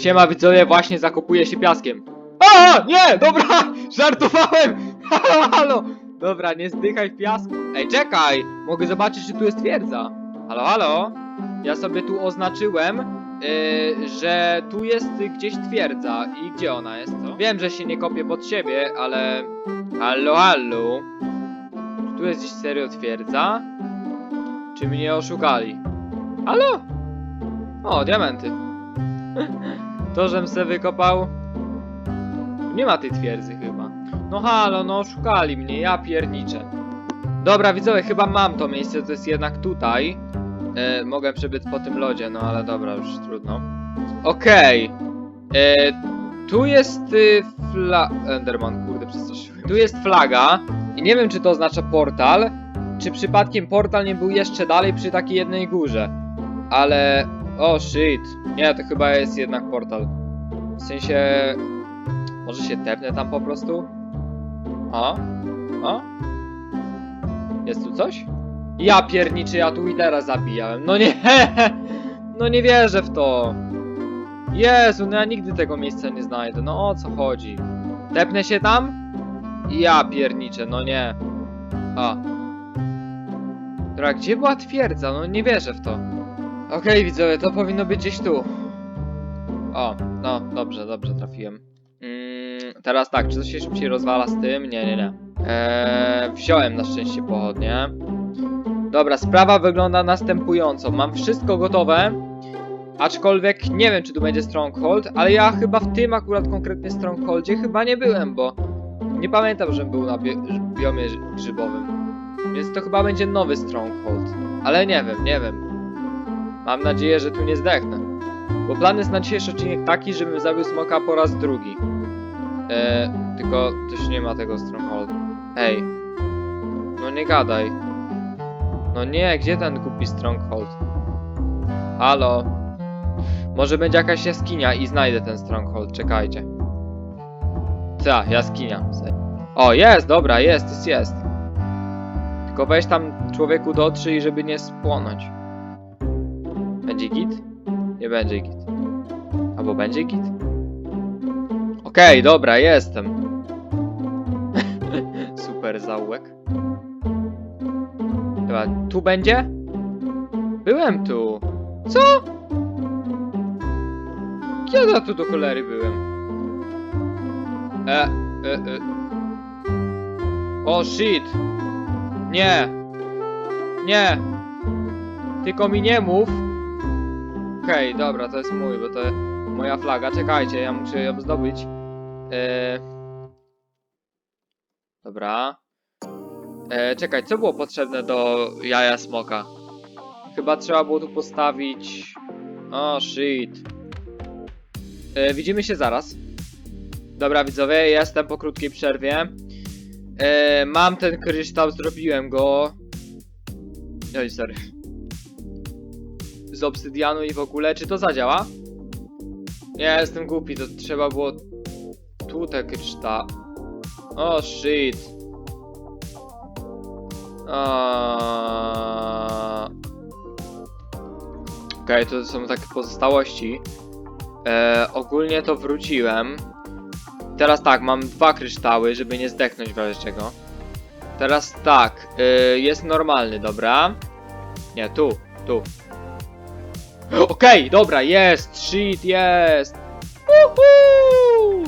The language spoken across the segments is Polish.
Siema widzowie, właśnie zakopuję się piaskiem. A, nie, dobra, żartowałem. Halo. Dobra, nie zdychaj w piasku. Ej, czekaj, mogę zobaczyć, czy tu jest twierdza. Halo, halo. Ja sobie tu oznaczyłem, yy, że tu jest gdzieś twierdza. I gdzie ona jest, co? Wiem, że się nie kopię pod siebie, ale... Halo, halo. Czy tu jest gdzieś serio twierdza? Czy mnie oszukali? Halo? O, diamenty. To, żem se wykopał. Nie ma tej twierdzy chyba. No halo, no oszukali mnie, ja pierniczę. Dobra, widzowie, chyba mam to miejsce, to jest jednak tutaj. E, mogę przebyć po tym lodzie, no ale dobra, już trudno. Okej. E, Tu jest y, fla... Enderman, kurde, przestraszyłem. Tu jest flaga i nie wiem, czy to oznacza portal, czy przypadkiem portal nie był jeszcze dalej przy takiej jednej górze. Ale... O, shit. Nie, to chyba jest jednak portal. W sensie... Może się tepnę tam po prostu? O? O? Jest tu coś? Ja pierniczy, ja tu i teraz zabijałem. No nie! No nie wierzę w to. Jezu, no ja nigdy tego miejsca nie znajdę. No o co chodzi? Tepnę się tam? Ja pierniczę, no nie. A. Dobra, gdzie była twierdza? No nie wierzę w to. Okej, widzowie, to powinno być gdzieś tu. O, no, dobrze, dobrze trafiłem. Mm, teraz tak, czy to się szybciej rozwala z tym? Nie, nie, nie. Eee, wziąłem na szczęście pochodnie. Dobra, sprawa wygląda następująco. Mam wszystko gotowe, aczkolwiek nie wiem, czy tu będzie Stronghold, ale ja chyba w tym akurat konkretnie Strongholdzie chyba nie byłem, bo nie pamiętam, że był na bie- biomie grzybowym. Więc to chyba będzie nowy Stronghold. Ale nie wiem, nie wiem. Mam nadzieję, że tu nie zdechnę. Bo plan jest na dzisiejszy odcinek taki, żebym zabił smoka po raz drugi. Eee, tylko też nie ma tego Strongholdu. Ej. No nie gadaj. No nie, gdzie ten kupi Stronghold? Halo? Może będzie jakaś jaskinia i znajdę ten Stronghold, czekajcie. Ta, jaskinia. O, jest, dobra, jest, jest, jest. Tylko weź tam człowieku dotrzyj, żeby nie spłonąć. Będzie git? Nie będzie git. Albo będzie git? Okej, dobra, jestem. Super zaułek. Dobra, tu będzie? Byłem tu. Co? Kiedy ja tu do cholery byłem? E, e, e. O shit. Nie. Nie. Tylko mi nie mów. Okej, dobra, to jest mój, bo to moja flaga. Czekajcie, ja muszę ją zdobyć. E... Dobra. E, czekaj, co było potrzebne do jaja smoka? Chyba trzeba było tu postawić... O, shit. E, widzimy się zaraz. Dobra, widzowie, jestem po krótkiej przerwie. E, mam ten kryształ, zrobiłem go. Oj, sorry. Z obsydianu i w ogóle, czy to zadziała? Nie, jestem głupi, to trzeba było tu te kryszta. O, shit. Aaaa... Okej, to są takie pozostałości. E, ogólnie to wróciłem. Teraz tak, mam dwa kryształy, żeby nie zdechnąć w razie czego. Teraz tak, e, jest normalny, dobra? Nie, tu, tu. Okej, dobra, jest, shit, jest. Uhu!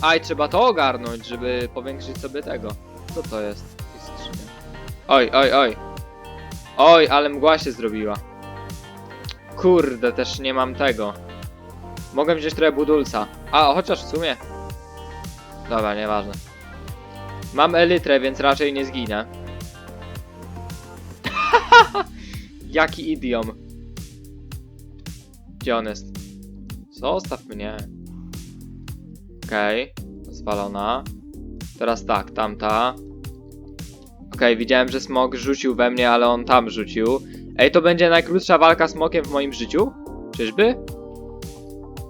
Aj, trzeba to ogarnąć, żeby powiększyć sobie tego. Co to jest? Oj, oj, oj. Oj, ale mgła się zrobiła. Kurde, też nie mam tego. Mogę wziąć trochę budulca. A, chociaż w sumie. Dobra, nieważne. Mam elytrę, więc raczej nie zginę. Jaki idiom. Gdzie on jest? Zostaw mnie. Okej, okay. zwalona. Teraz tak, tamta. Okej, widziałem, że smok rzucił we mnie, ale on tam rzucił. Ej, to będzie najkrótsza walka z smokiem w moim życiu? Czyżby?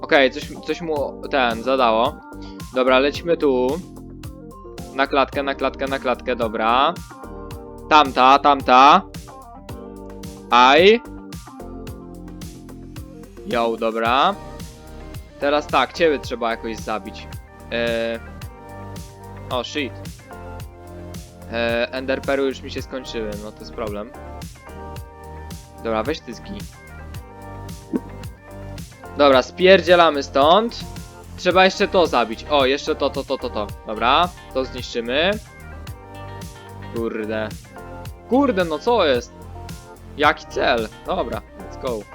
Okej, coś, coś mu ten zadało. Dobra, lecimy tu. Na klatkę, na klatkę, na klatkę, dobra. Tamta, tamta. Aj. Yo, dobra. Teraz tak, ciebie trzeba jakoś zabić. Eee... O, shit. Eee, Enderperu już mi się skończyły, no to jest problem. Dobra, weź ty zgij. Dobra, spierdzielamy stąd. Trzeba jeszcze to zabić. O, jeszcze to, to, to, to, to. Dobra, to zniszczymy. Kurde. Kurde, no co jest? Jaki cel? Dobra, let's go.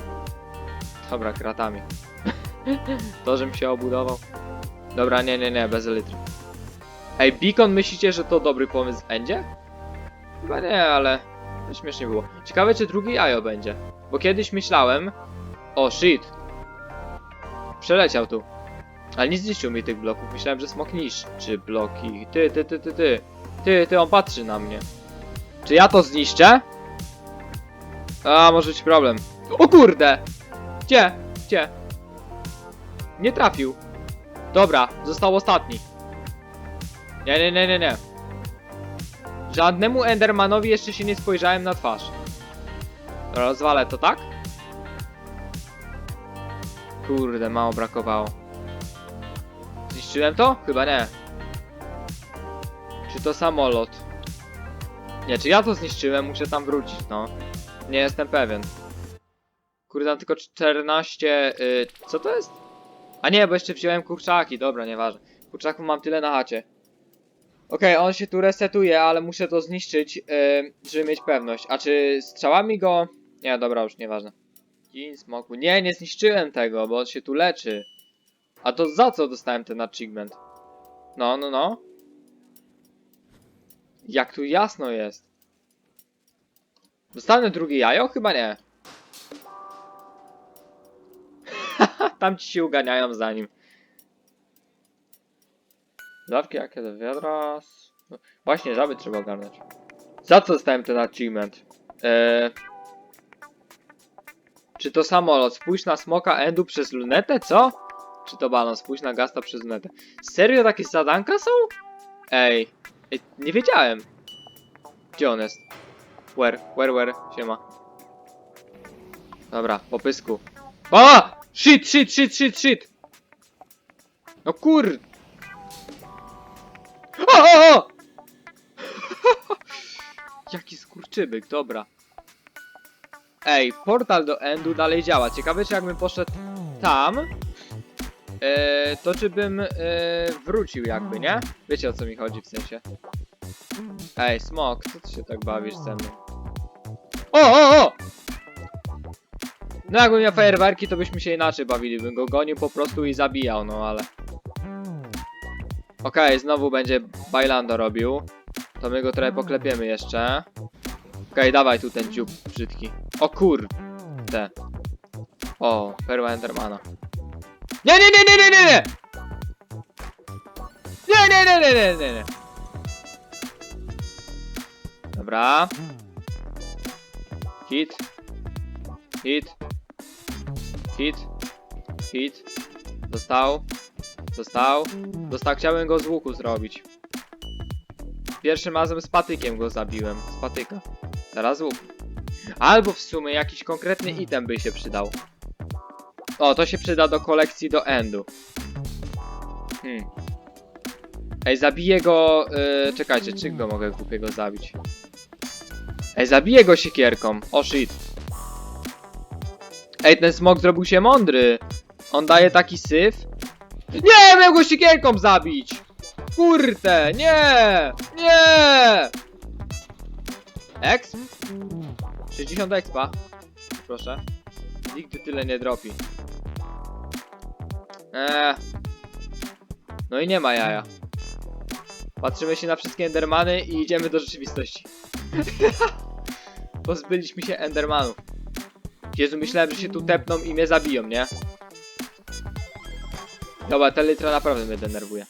Dobra, kratami. to, żebym się obudował. Dobra, nie, nie, nie, bez elitry. Ej, Beacon, myślicie, że to dobry pomysł będzie? Chyba nie, ale to śmiesznie było. Ciekawe, czy drugi jajo będzie. Bo kiedyś myślałem... O, shit. Przeleciał tu. Ale nie zniszczył mi tych bloków. Myślałem, że smok niszczy bloki. Ty, ty, ty, ty, ty. Ty, ty, on patrzy na mnie. Czy ja to zniszczę? A, może być problem. O kurde! Gdzie? Gdzie? Nie trafił. Dobra, został ostatni. Nie, nie, nie, nie, nie. Żadnemu Endermanowi jeszcze się nie spojrzałem na twarz. Rozwalę to, tak? Kurde, mało brakowało. Zniszczyłem to? Chyba nie. Czy to samolot? Nie, czy ja to zniszczyłem? Muszę tam wrócić, no. Nie jestem pewien. Kurde, mam tylko 14... Y, co to jest? A nie, bo jeszcze wziąłem kurczaki. Dobra, nieważne. Kurczaków mam tyle na chacie. Okej, on się tu resetuje, ale muszę to zniszczyć, yy, żeby mieć pewność. A czy strzałami go... Nie, dobra, już nieważne. Gin smoku. Nie, nie zniszczyłem tego, bo on się tu leczy. A to za co dostałem ten achievement? No, no, no. Jak tu jasno jest. Dostanę drugie jajo? Chyba nie. Tam ci się uganiają za nim. Dawki jakie do wiadra. No, Właśnie, żaby trzeba ogarnąć. Za co dostałem ten achievement? Eee... Czy to samolot? Spójrz na smoka Endu przez lunetę, co? Czy to balon? Spójrz na gasta przez lunetę. Serio takie zadanka są? Ej, ej nie wiedziałem. Gdzie on jest? Where, where, where? Siema. Dobra, po pysku. Shit, shit, shit, shit, shit! No kur... O, o, o! Jaki skurczybyk, dobra. Ej, portal do Endu dalej działa. Ciekawe, czy jakbym poszedł tam, e, to czy bym e, wrócił jakby, nie? Wiecie o co mi chodzi w sensie. Ej, smok, co ty się tak bawisz ze mną? O, o, o! No jakbym miał fajerwerki, to byśmy się inaczej bawili. Bym go gonił po prostu i zabijał, no ale... Okej, znowu będzie bailando robił. To my go trochę poklepiemy jeszcze. Okej, dawaj tu ten dziób brzydki. O kurde. O, perła Endermana. Nie, nie, nie, nie, nie, nie, nie! Nie, nie, nie, nie, nie, nie, nie. Dobra. Hit. Hit. Hit. Hit. Dostał. Dostał. Dostał. Chciałem go z łuku zrobić. Pierwszym razem z patykiem go zabiłem. Z patyka. Teraz łuk. Albo w sumie jakiś konkretny item by się przydał. O, to się przyda do kolekcji do endu. Hmm. Ej, zabiję go... Yy, czekajcie, czy go mogę głupiego zabić? Ej, zabiję go siekierką. O shit. Ej, ten smok zrobił się mądry. On daje taki syf. Nie, miał go siekierką zabić! Kurde, nie! Nie! Exp? 60 expa. Proszę. Nigdy tyle nie dropi. Eee. No i nie ma jaja. Patrzymy się na wszystkie Endermany i idziemy do rzeczywistości. Pozbyliśmy się Endermanów. Jezu, myślałem, że się tu tepną i mnie zabiją, nie? Dobra, ta litra naprawdę mnie denerwuje.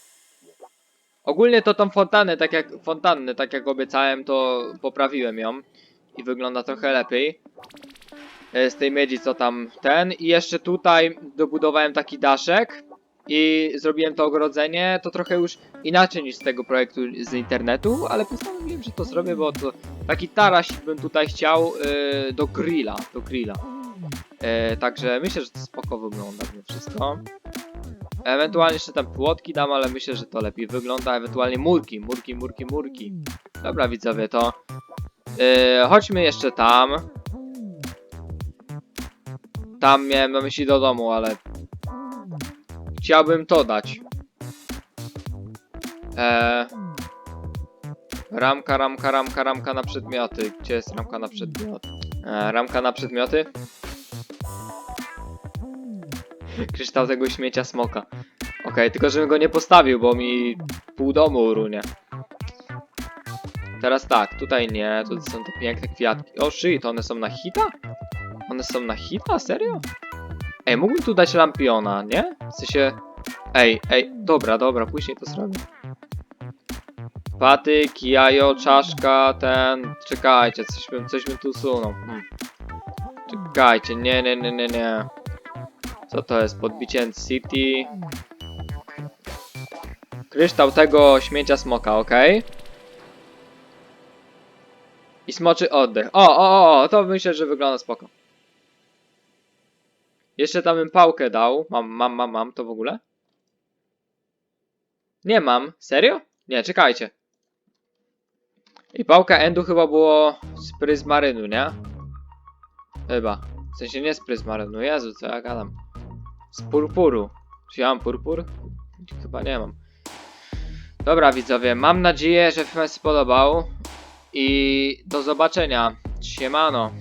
Ogólnie to tą fontannę, tak jak fontannę, tak jak obiecałem, to poprawiłem ją i wygląda trochę lepiej. E, Z tej miedzi co tam ten i jeszcze tutaj dobudowałem taki daszek i zrobiłem to ogrodzenie, to trochę już inaczej niż z tego projektu z internetu, ale postanowiłem, że to zrobię, bo to taki tarasik bym tutaj chciał yy, do grilla, do grilla. E, także myślę, że to spoko wygląda mimo wszystko. Ewentualnie jeszcze tam płotki dam, ale myślę, że to lepiej wygląda. Ewentualnie murki, murki, murki, murki. Dobra widzowie, to e, chodźmy jeszcze tam. Tam miałem na myśli do domu, ale chciałbym to dać. E, ramka, ramka, ramka, ramka na przedmioty. Gdzie jest ramka na przedmioty? E, ramka na przedmioty? Kryształ tego śmiecia smoka. Okej, tylko żebym go nie postawił, bo mi pół domu urunie. Teraz tak, tutaj nie, tu są te piękne kwiatki. O shit, one są na hita? One są na hita? Serio? Ej, mógłbym tu dać lampiona, nie? W sensie... Ej, ej, dobra, dobra, później to zrobię. Patyk, jajo, czaszka, ten... Czekajcie, coś bym, coś bym tu usunął. Hmm. Czekajcie, nie, nie, nie, nie, nie. Co to jest? Podbicie City. Kryształ tego śmiecia smoka, ok? I smoczy oddech. O, o, o, to myślę, że wygląda spoko. Jeszcze tam bym pałkę dał. Mam, mam, mam, mam to w ogóle? Nie mam. Serio? Nie, czekajcie. I pałka endu chyba było z pryzmarynu, nie? Chyba. W sensie nie z pryzmarynu. Jezu, co ja gadam. Z purpuru. Czy ja mam purpur? Chyba nie mam. Dobra widzowie, mam nadzieję, że film się spodobał. I do zobaczenia. Siemano.